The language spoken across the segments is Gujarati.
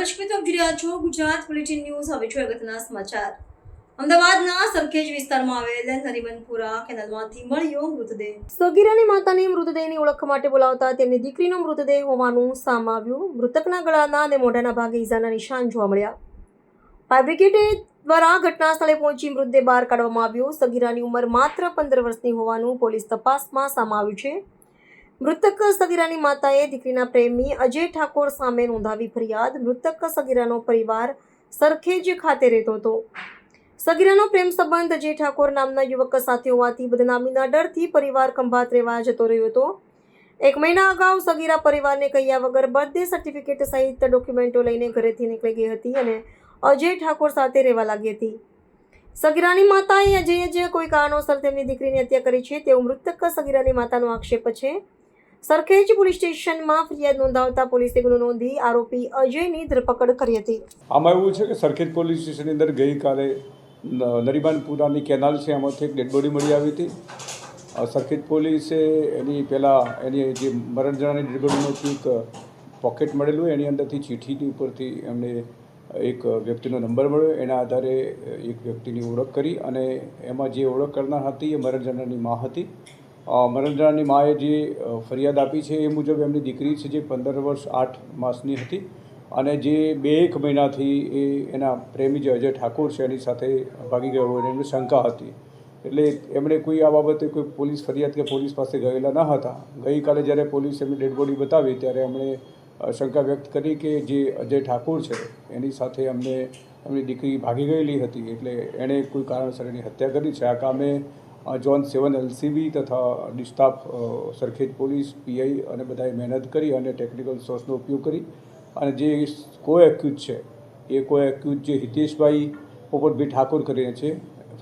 દર્શક મિત્રો જોઈ છો, ગુજરાત બુલેટિન ન્યૂઝ હવે જોઈએ અગત્યના સમાચાર. અમદાવાદના સરખેજ વિસ્તારમાં આવેલ નરીમનપુરા કેનાલમાંથી મળ્યો મૃતદેહ. સગીરાની માતાને મૃતદેહની ઓળખ માટે બોલાવતા તેમની દીકરીનો મૃતદેહ હોવાનું સામ આવ્યું. મૃતકના ગળાના અને મોઢાના ભાગે ઈજાના નિશાન જોવા મળ્યા. ફાયર દ્વારા ઘટના સ્થળે પહોંચી મૃતદેહ બહાર કાઢવામાં આવ્યો. સગીરાની ઉંમર માત્ર પંદર વર્ષની હોવાનું પોલીસ તપાસમાં સામે આવ્યું છે. મૃતક સગીરાની માતાએ દીકરીના પ્રેમી અજય ઠાકોર સામે નોંધાવી ફરિયાદ. મૃતક સગીરાનો પરિવાર સરખેજ ખાતે રહેતો હતો. સગીરાનો પ્રેમ સંબંધ અજય ઠાકોર નામના યુવક સાથે હોવાથી બદનામીના ડરથી પરિવાર ખંભાત રહેવા જતો રહ્યો હતો. એક મહિના અગાઉ સગીરા પરિવારને કહ્યા વગર બર્થડે સર્ટિફિકેટ સહિત ડોક્યુમેન્ટો લઈને ઘરેથી નીકળી ગઈ હતી અને અજય ઠાકોર સાથે રહેવા લાગી હતી. સગીરાની માતાએ અજયે જે કોઈ કારણોસર તેમની દીકરીની હત્યા કરી છે, તેવું મૃતક સગીરાની માતાનો આક્ષેપ છે. સરખેજ પોલીસ સ્ટેશનમાં ફરિયાદ નોંધાવતા પોલીસે ગુનો નોંધી આરોપી અજયની ધરપકડ કરી હતી. આમાં એવું છે કે સરખેજ પોલીસ સ્ટેશનની અંદર ગઈકાલે નરીમાનપુરાની કેનાલ છે એમાંથી એક ડેડ મળી આવી હતી. સરખેજ પોલીસે એની પહેલાં એની જે મરણ જણાની ડેડ એક પોકેટ મળેલું એની અંદરથી ચીઠીની ઉપરથી એમને એક વ્યક્તિનો નંબર મળ્યો. એના આધારે એક વ્યક્તિની ઓળખ કરી અને એમાં જે ઓળખ કરનાર હતી એ મરણ જણાની મા હતી. અ, માએ જે ફરિયાદ આપી છે એ મુજબ એમની દીકરી છે જે પંદર વર્ષ આઠ માસની હતી અને જે બે એક મહિનાથી એ એના પ્રેમી જે અજય ઠાકોર છે એની સાથે ભાગી ગયો હોય એમની શંકા હતી. એટલે એમણે કોઈ આ બાબતે કોઈ પોલીસ ફરિયાદ કે પોલીસ પાસે ગયેલા ન હતા. ગઈકાલે જ્યારે પોલીસ એમની ડેડ બોડી બતાવી ત્યારે એમણે શંકા વ્યક્ત કરી કે જે અજય ઠાકોર છે એની સાથે અમને એમની દીકરી ભાગી ગયેલી હતી એટલે એણે કોઈ કારણસર એની હત્યા કરી છે. આ કામે જોન સેવન એલસીબી તથા D staff Sarkhej police PI અને બધાએ મહેનત કરી અને ટેકનિકલ સોર્સનો ઉપયોગ કરી. અને જે કો એક્યુઝ છે, એ કો એક્યુઝ જે હિતેશભાઈ પોપટભાઈ ઠાકોર કરીને છે,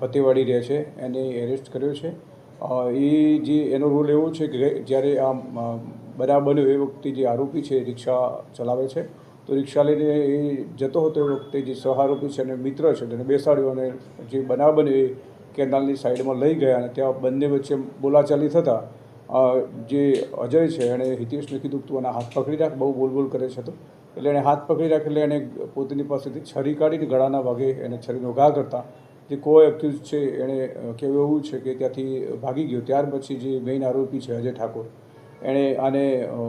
ફતેવાડી રહે છે, એને એરેસ્ટ કર્યો છે. એ જે એનો રોલ એવો છે કે જ્યારે આ બરાબર બન્યો એ વખતે જે આરોપી છે રિક્ષા ચલાવે છે, તો રિક્ષા લઈને એ જતો હતો એ વખતે જે સહારોપી છે અને મિત્ર છે તેને બેસાડ્યો અને જે બનાવ બન્યો એ કેનાલની સાઈડમાં લઈ ગયા અને ત્યાં બંને વચ્ચે બોલાચાલી થતાં જે અજય છે એણે હિતેશને કીધું તું એના હાથ પકડી રાખ, બહુ બોલ બોલ કરે છે તો. એટલે એણે હાથ પકડી રાખ એટલે એણે પોતાની પાસેથી છરી કાઢીને ગળાના ભાગે એને છરીનો ઘા કરતા. જે કો એક્યુઝ છે એણે કહેવું એવું છે કે ત્યાંથી ભાગી ગયો. ત્યાર પછી જે મેઇન આરોપી છે અજય ઠાકોર, એણે આને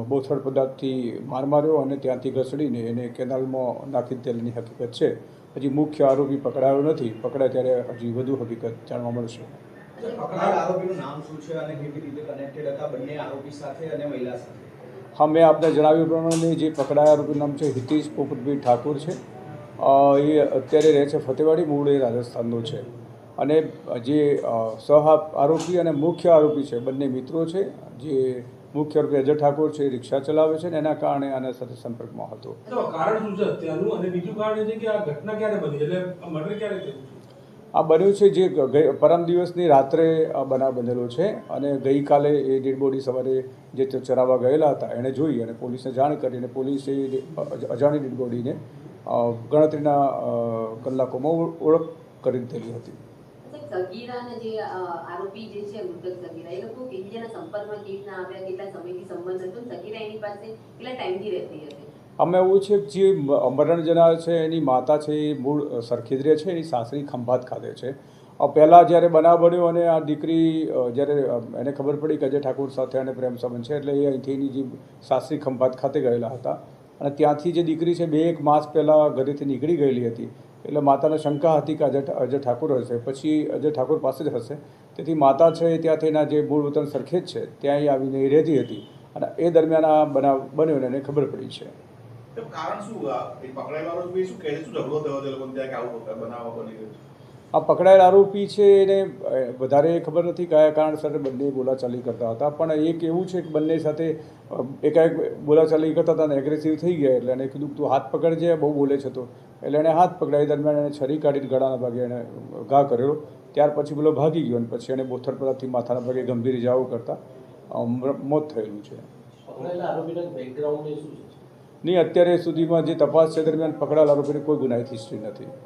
બોથડ પદાર્થથી માર માર્યો અને ત્યાંથી ઘસડીને એને કેનાલમાં નાખી દેવાની હકીકત છે. હજી મુખ્ય આરોપી પકડાયો નથી. પકડાય ત્યારે હજી વધુ હકીકત જાણવા મળશે. હા મેં આપને જણાવ્યું પ્રમાણે જે પકડાયા આરોપીનું નામ છે હિતેશ પોપટભાઈ ઠાકોર છે. એ અત્યારે રહે છે ફતેવાડી મૂળ એ રાજસ્થાનનો છે. અને જે સહ આરોપી અને મુખ્ય આરોપી છે બંને મિત્રો છે. જે મુખ્ય રૂપે અજય ઠાકોર છે એ રિક્ષા ચલાવે છે ને એના કારણે આના સાથે સંપર્કમાં હતો. કારણ શું છે? અત્યારનું અને બીજું કારણ એ છે કે આ ઘટના ક્યારે બની? એટલે મર્ડર ક્યારે થયું આ બન્યું છે જે પરમ દિવસની રાત્રે આ બનાવ બનેલો છે અને ગઈકાલે એ ડેડ બોડી સવારે જે તે ચરાવવા ગયેલા હતા એણે જોઈ અને પોલીસને જાણ કરીને પોલીસે એ ડે- અજ- અજાણી ડેડ બોડીને ગણતરીના કલાકોમાં ઓળખ કરી દીધેલી હતી. સગીરાના જે આરોપી જે છે, મૃતક સગીરા એ લોકો એકબીજાના સંપર્કમાં કેવી રીતના આવ્યા, કેટલા સમયથી સંબંધ હતો? સગીરા એની પાસે કેટલા ટાઈમથી રહેતી હતી? અમે એવું છે કે જે મ- મરણ જનાર છે, એની માતા છે, એ મૂળ સરખેદરે છે, એની સાસરી ખંભાત ખાતે છે. પહેલાં જ્યારે બનાવ બન્યો અને આ દીકરી જ્યારે એને ખબર પડી કે અજય ઠાકુર સાથે અને પ્રેમ સંબંધ છે, એટલે એ અહીંથી એની જે સાસરી ખંભાત ખાતે ગયેલા હતા. અને ત્યાંથી જે દીકરી છે, બે એક માસ પહેલાં ઘરેથી નીકળી ગયેલી હતી. એટલે માતાને શંકા હતી કે અજય અજય ઠાકોર હશે. પછી અજય ઠાકોર પાસે જ હશે. તેથી માતા છે ત્યાંથી એના જે મૂળ વતન સરખેજ છે ત્યાં એ આવીને એ રહેતી હતી. અને એ દરમિયાન આ બનાવ બન્યો અને એને ખબર પડી છે. કારણ શું? શું કે આવું આ પકડાયેલ આરોપી છે એને વધારે ખબર નથી કયા કારણસર બંને બોલાચાલી કરતા હતા. પણ એક એવું છે કે બંને સાથે એકાએક બોલાચાલી કરતા હતા અને એગ્રેસિવ થઈ ગયા એટલે એને કીધું તું હાથ પકડજે બહુ બોલે છે તો. એટલે એણે હાથ પકડાય દરમિયાન એને છરી કાઢીને ગળાના ભાગે એણે ઘા કર્યો. ત્યાર પછી પેલો ભાગી ગયો અને પછી એને બોથરપરાથી માથાના ભાગે ગંભીર ઇજાઓ કરતા મોત થયેલું છે. નહીં અત્યારે સુધીમાં જે તપાસ છે દરમિયાન પકડાયેલ આરોપીની કોઈ ગુનાહિત હિસ્ટ્રી નથી.